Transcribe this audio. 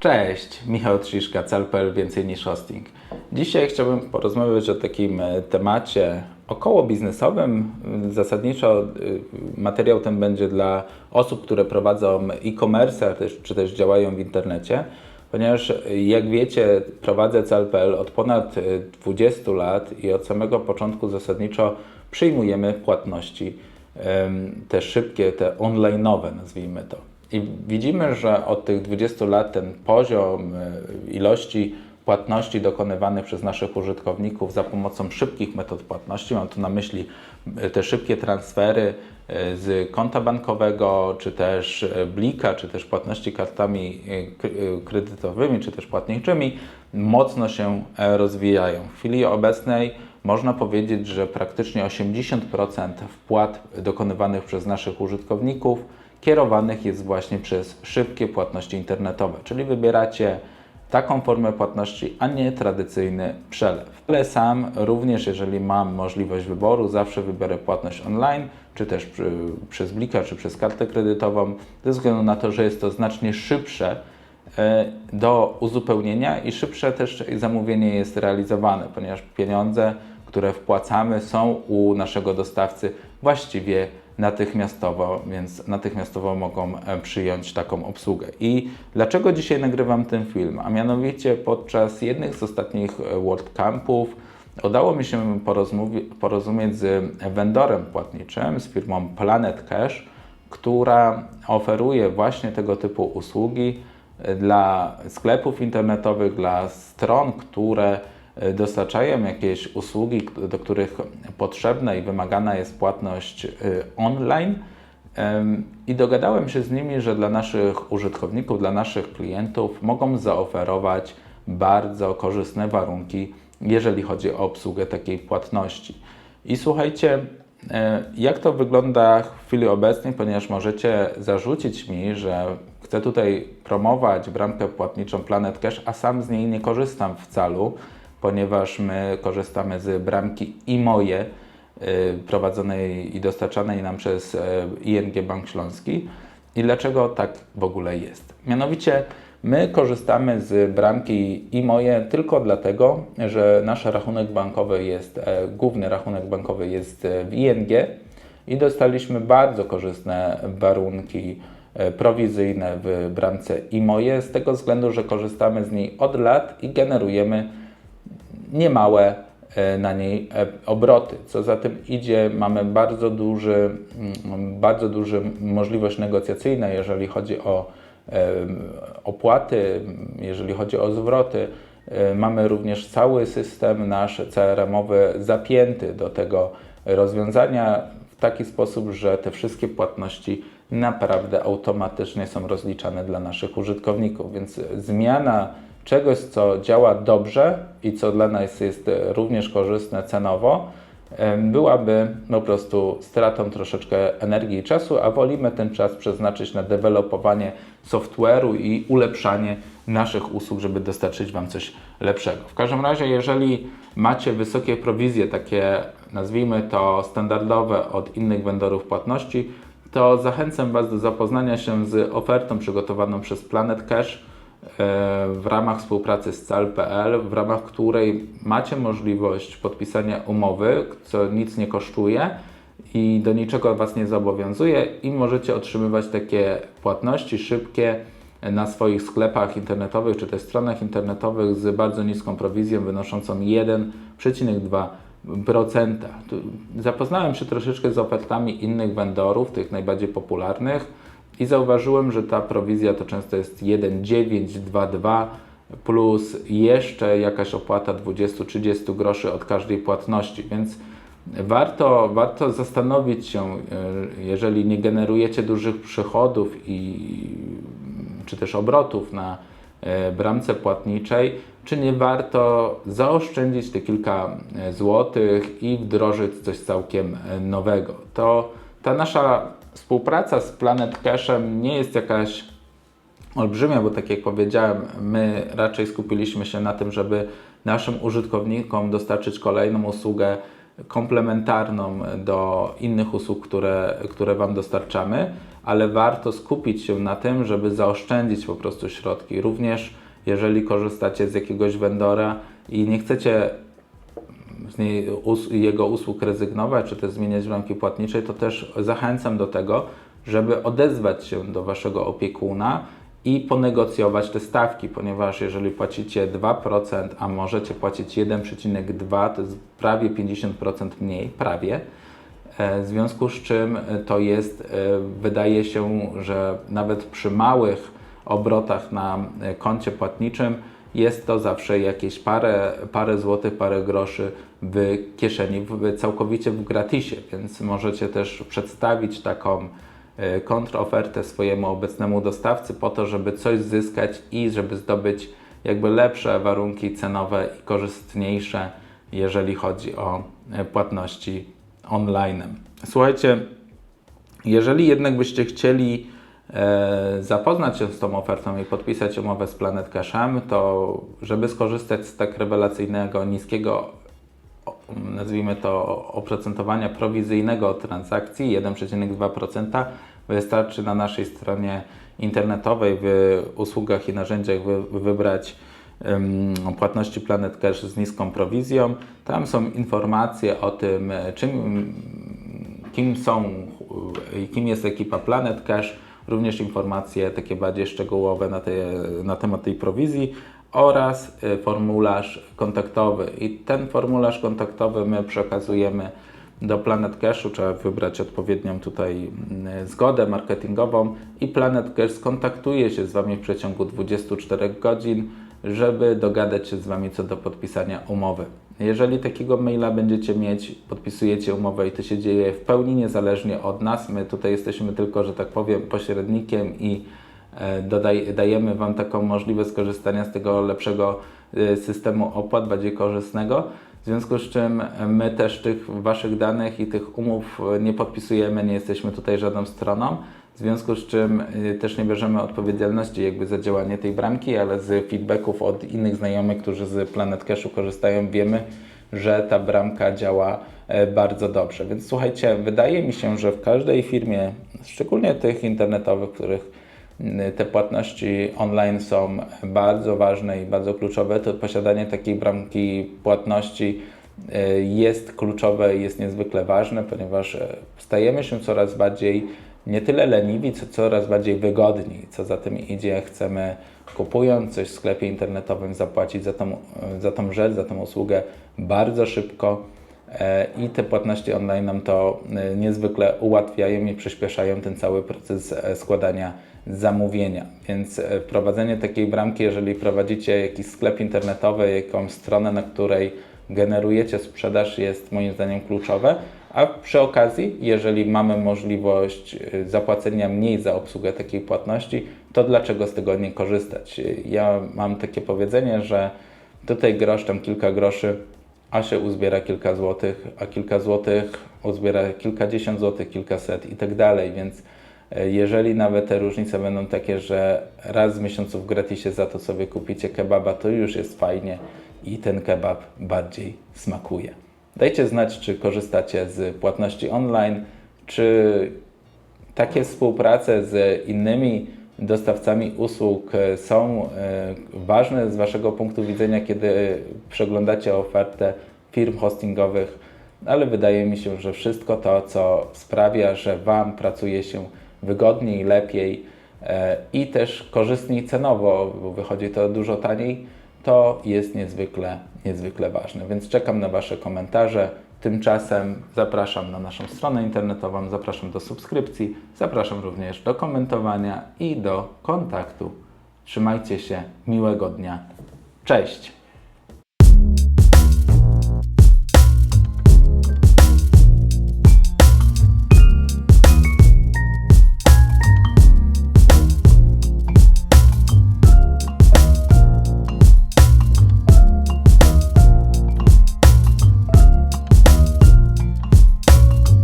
Cześć, Michał Trziszka, Cel.pl Więcej niż Hosting. Dzisiaj chciałbym porozmawiać o takim e, temacie około biznesowym. Zasadniczo y, materiał ten będzie dla osób, które prowadzą e-commerce, czy też działają w internecie, ponieważ y, jak wiecie, prowadzę Cel.pl od ponad y, 20 lat i od samego początku zasadniczo przyjmujemy płatności, te szybkie, te online'owe nazwijmy to. I widzimy, że od tych 20 lat ten poziom e, ilości płatności dokonywanych przez naszych użytkowników za pomocą szybkich metod płatności, mam tu na myśli e, te szybkie transfery e, z konta bankowego, czy też blika, czy też płatności kartami kredytowymi, czy też płatniczymi, mocno się rozwijają. W chwili obecnej można powiedzieć, że praktycznie 80% wpłat dokonywanych przez naszych użytkowników kierowanych jest właśnie przez szybkie płatności internetowe, czyli wybieracie taką formę płatności, a nie tradycyjny przelew. Ale sam również, jeżeli mam możliwość wyboru, zawsze wybiorę płatność online, czy też przy, przez Blika, czy przez kartę kredytową, ze względu na to, że jest to znacznie szybsze e, do uzupełnienia i szybsze też zamówienie jest realizowane, ponieważ pieniądze, które wpłacamy, są u naszego dostawcy właściwie natychmiastowo, więc natychmiastowo mogą e, przyjąć taką obsługę. I dlaczego dzisiaj nagrywam ten film? A mianowicie podczas jednych z ostatnich e, World Campów udało mi się porozumieć z vendorem płatniczym, z firmą Planet Cash, która oferuje właśnie tego typu usługi e, dla sklepów internetowych, dla stron, które e, dostarczają jakieś usługi, do których potrzebna i wymagana jest płatność e, online. I dogadałem się z nimi, że dla naszych użytkowników, dla naszych klientów mogą zaoferować bardzo korzystne warunki, jeżeli chodzi o obsługę takiej płatności. I słuchajcie, e, jak to wygląda w chwili obecnej, ponieważ możecie zarzucić mi, że chcę tutaj promować bramkę płatniczą Planet Cash, a sam z niej nie korzystam wcale, ponieważ my korzystamy z bramki i moje y, prowadzonej i dostarczanej nam przez e, ING Bank Śląski. I dlaczego tak w ogóle jest? Mianowicie my korzystamy z bramki i moje tylko dlatego, że nasz rachunek bankowy jest, e, główny rachunek bankowy jest e, w ING i dostaliśmy bardzo korzystne warunki prowizyjne w bramce i moje z tego względu, że korzystamy z niej od lat i generujemy niemałe e, na niej e, obroty. Co za tym idzie, mamy bardzo duży, mm, bardzo duży możliwość negocjacyjna, jeżeli chodzi o opłaty, jeżeli chodzi o zwroty. E, Mamy również cały system nasz CRM-owy zapięty do tego rozwiązania w taki sposób, że te wszystkie płatności naprawdę automatycznie są rozliczane dla naszych użytkowników. Więc zmiana czegoś, co działa dobrze i co dla nas jest e, również korzystne cenowo, byłaby po prostu stratą troszeczkę energii i czasu, a wolimy ten czas przeznaczyć na dewelopowanie software'u i ulepszanie naszych usług, żeby dostarczyć Wam coś lepszego. W każdym razie, jeżeli macie wysokie prowizje, takie nazwijmy to standardowe od innych vendorów płatności, to zachęcam Was do zapoznania się z ofertą przygotowaną przez Planet Cash w ramach współpracy z cal.pl, w ramach której macie możliwość podpisania umowy, co nic nie kosztuje i do niczego Was nie zobowiązuje i możecie otrzymywać takie płatności szybkie na swoich sklepach internetowych czy też stronach internetowych z bardzo niską prowizją wynoszącą 1,2%. Tu Zapoznałem się troszeczkę z ofertami innych vendorów, tych najbardziej popularnych i zauważyłem, że ta prowizja to często jest 1,922 plus jeszcze jakaś opłata 20-30 groszy od każdej płatności, więc warto, warto zastanowić się, e, jeżeli nie generujecie dużych przychodów i czy też obrotów na e, bramce płatniczej, czy nie warto zaoszczędzić te kilka e, złotych i wdrożyć coś całkiem nowego. To ta nasza współpraca z Planet Cashem nie jest jakaś olbrzymia, bo tak jak powiedziałem, my raczej skupiliśmy się na tym, żeby naszym użytkownikom dostarczyć kolejną usługę komplementarną do innych usług, które, które Wam dostarczamy, ale warto skupić się na tym, żeby zaoszczędzić po prostu środki. Również jeżeli korzystacie z jakiegoś vendora i nie chcecie z niej, us, jego usług rezygnować, czy też zmieniać bramki płatniczej, to też zachęcam do tego, żeby odezwać się do Waszego opiekuna i ponegocjować te stawki, ponieważ jeżeli płacicie 2%, a możecie płacić 1,2%, to jest prawie 50% mniej, prawie. E, W związku z czym e, to jest, e, wydaje się, że nawet przy małych obrotach na koncie płatniczym jest to zawsze jakieś parę, parę złotych, parę groszy w kieszeni, w, całkowicie w gratisie, więc możecie też przedstawić taką e, kontrofertę swojemu obecnemu dostawcy po to, żeby coś zyskać i żeby zdobyć jakby lepsze warunki cenowe i korzystniejsze, jeżeli chodzi o e, płatności online. Słuchajcie, jeżeli jednak byście chcieli zapoznać się z tą ofertą i podpisać umowę z Planet Cashem, to żeby skorzystać z tak rewelacyjnego, niskiego, nazwijmy to, oprocentowania prowizyjnego od transakcji 1,2%, wystarczy na naszej stronie internetowej w usługach i narzędziach wy, wybrać płatności Planet Cash z niską prowizją. Tam są informacje o tym, e, czym kim są kim jest ekipa Planet Cash, również informacje takie bardziej szczegółowe na, te, na temat tej prowizji oraz y, formularz kontaktowy. I ten formularz kontaktowy my przekazujemy do Planet Cashu, trzeba wybrać odpowiednią tutaj y, zgodę marketingową i Planet Cash skontaktuje się z Wami w przeciągu 24 godzin, żeby dogadać się z Wami co do podpisania umowy. Jeżeli takiego maila będziecie mieć, podpisujecie umowę i to się dzieje w pełni niezależnie od nas, my tutaj jesteśmy tylko, że tak powiem, pośrednikiem i e, dodaj, dajemy Wam taką możliwość skorzystania z tego lepszego e, systemu opłat, bardziej korzystnego. W związku z czym e, my też tych Waszych danych i tych umów nie podpisujemy, nie jesteśmy tutaj żadną stroną. W związku z czym y, też nie bierzemy odpowiedzialności jakby za działanie tej bramki, ale z feedbacków od innych znajomych, którzy z Planet Cashu korzystają, wiemy, że ta bramka działa e, bardzo dobrze. Więc słuchajcie, wydaje mi się, że w każdej firmie, szczególnie tych internetowych, których y, te płatności online są bardzo ważne i bardzo kluczowe, to posiadanie takiej bramki płatności y, jest kluczowe i jest niezwykle ważne, ponieważ e, stajemy się coraz bardziej nie tyle leniwi, co coraz bardziej wygodni. Co za tym idzie, chcemy kupując coś w sklepie internetowym zapłacić za tą, za tą rzecz, za tą usługę bardzo szybko e, i te płatności online nam to e, niezwykle ułatwiają i przyspieszają ten cały proces e, składania zamówienia. Więc e, wprowadzenie takiej bramki, jeżeli prowadzicie jakiś sklep internetowy, jakąś stronę, na której generujecie sprzedaż, jest moim zdaniem kluczowe. A przy okazji, jeżeli mamy możliwość y, zapłacenia mniej za obsługę takiej płatności, to dlaczego z tego nie korzystać? Ja mam takie powiedzenie, że tutaj grosz, tam kilka groszy, a się uzbiera kilka złotych, a kilka złotych uzbiera kilkadziesiąt złotych, kilkaset i tak dalej, więc y, jeżeli nawet te różnice będą takie, że raz w miesiącu w gratisie za to sobie kupicie kebaba, to już jest fajnie i ten kebab bardziej smakuje. Dajcie znać, czy korzystacie z płatności online, czy takie współprace z innymi dostawcami usług e, są e, ważne z Waszego punktu widzenia, kiedy przeglądacie ofertę firm hostingowych, ale wydaje mi się, że wszystko to, co sprawia, że Wam pracuje się wygodniej, lepiej e, i też korzystniej cenowo, bo wychodzi to dużo taniej, to jest niezwykle, niezwykle ważne. Więc czekam na Wasze komentarze. Tymczasem zapraszam na naszą stronę internetową, zapraszam do subskrypcji, zapraszam również do komentowania i do kontaktu. Trzymajcie się, miłego dnia. Cześć!